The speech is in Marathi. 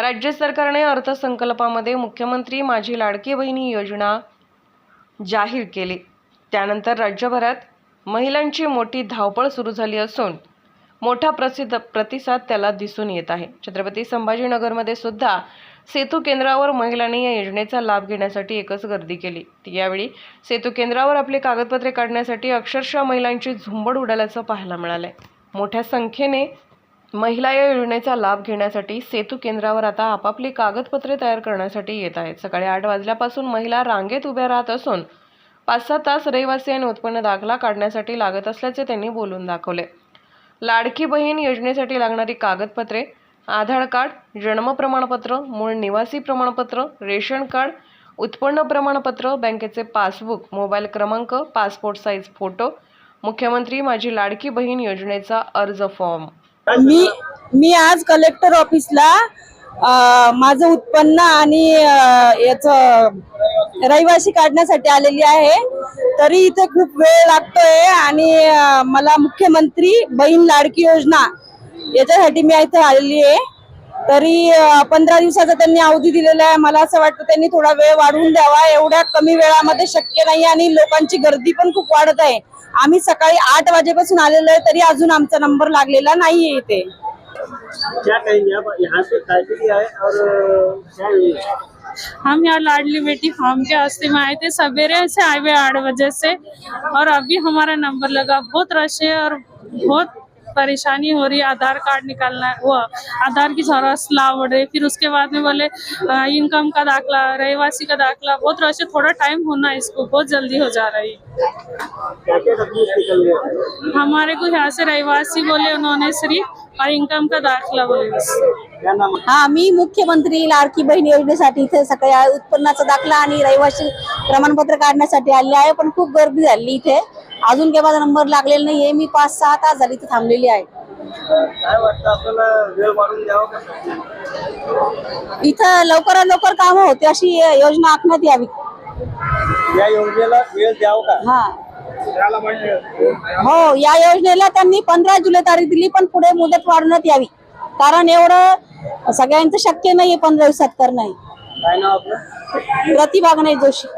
राज्य सरकारने अर्थसंकल्पामध्ये मुख्यमंत्री माझी लाडकी बहिणी योजना जाहीर केली. त्यानंतर राज्यभरात महिलांची मोठी धावपळ सुरू झाली असून मोठा प्रसिद्ध प्रतिसाद त्याला दिसून येत आहे. छत्रपती संभाजीनगरमध्ये सुद्धा सेतू केंद्रावर महिलांनी या योजनेचा लाभ घेण्यासाठी एकच गर्दी केली. यावेळी सेतू केंद्रावर आपली कागदपत्रे काढण्यासाठी अक्षरशः महिलांची झुंबड उडाल्याचं पाहायला मिळालंय. मोठ्या संख्येने महिला या योजनेचा लाभ घेण्यासाठी सेतू केंद्रावर आता आपापली कागदपत्रे तयार करण्यासाठी येत आहेत. सकाळी आठ वाजल्यापासून महिला रांगेत उभ्या राहत असून पाच सहा तास रहिवासी आणि उत्पन्न दाखला काढण्यासाठी लागत असल्याचे त्यांनी बोलून दाखवले. लाडकी बहीण योजनेसाठी लागणारी कागदपत्रे आधार कार्ड जन्म प्रमाणपत्र मूळ निवासी प्रमाणपत्र रेशन कार्ड उत्पन्न प्रमाणपत्र बँकेचे पासबुक मोबाईल क्रमांक passport size photo Mukhyamantri Majhi Ladki बहीण योजनेचा अर्ज फॉर्म मी मी आज कलेक्टर ऑफिसला माझं उत्पन्न आणि याच याचं रहिवासी काढण्यासाठी आलेली आहे. तरी इथे खूप वेळ लागतोय आणि मला मुख्यमंत्री बहीण लाडकी योजना याच्यासाठी मी इथे आलेली आहे. तरी पंधरा दिवसाचा त्यांनी अवधी दिलेला आहे. मला असं वाटतं त्यांनी थोडा वेळ वाढवून द्यावा. एवढ्या कमी वेळामध्ये शक्य नाही आणि लोकांची गर्दी पण खूप वाढत आहे. आम्ही सकाळी आठ वाजेपासून आलेलो आहे तरी अजून आमचा नंबर लागलेला नाहीये इथे. क्या कहेंगे आप? यहाँ पे काय के लिए आए और क्या हुई? हम यहाँ लाडली बेटी फार्म के हस्ते में आए थे। सवेरे से आए हुए आठ बजे से। और अभी हमारा नंबर लगा। बहुत रश है और बहुत परेशानी हो रही है आधार कार्ड निकालना है वो आधार की सारा स्लाव हो रही फिर उसके बाद में बोले इनकम का दाखला रहवासी का दाखला बहुत रश है थोड़ा टाइम होना है इसको बहुत जल्दी हो जा रही है। हमारे को यहाँ से रहवासी बोले उन्होंने सिर्फ और इनकम का दाखला बोले है? मी मुख्यमंत्री लाडकी बहीण योजनेसाठी इथे सकाळी उत्पन्नाचा दाखला आणि रहिवासी प्रमाणपत्र काढण्यासाठी आले आहे पण खूप गर्दी झाली इथे. अजून काही माझा नंबर लागलेला नाहीये. मी पाच सहा तास झाली इथे थांबलेली आहे. इथं लवकरात लवकर काम होते अशी योजना आखण्यात यावी. या योजनेला वेळ द्यावं का? हा. हो या योजनेला त्यांनी पंधरा जुलै तारीख दिली पण पुढे मुदत वाढवण्यात यावी. कारण एवढं सगळ्यांचं शक्य नाहीये पंधरा दिवसात करणं काय नाव आपलं? प्रतिभा गणेश जोशी.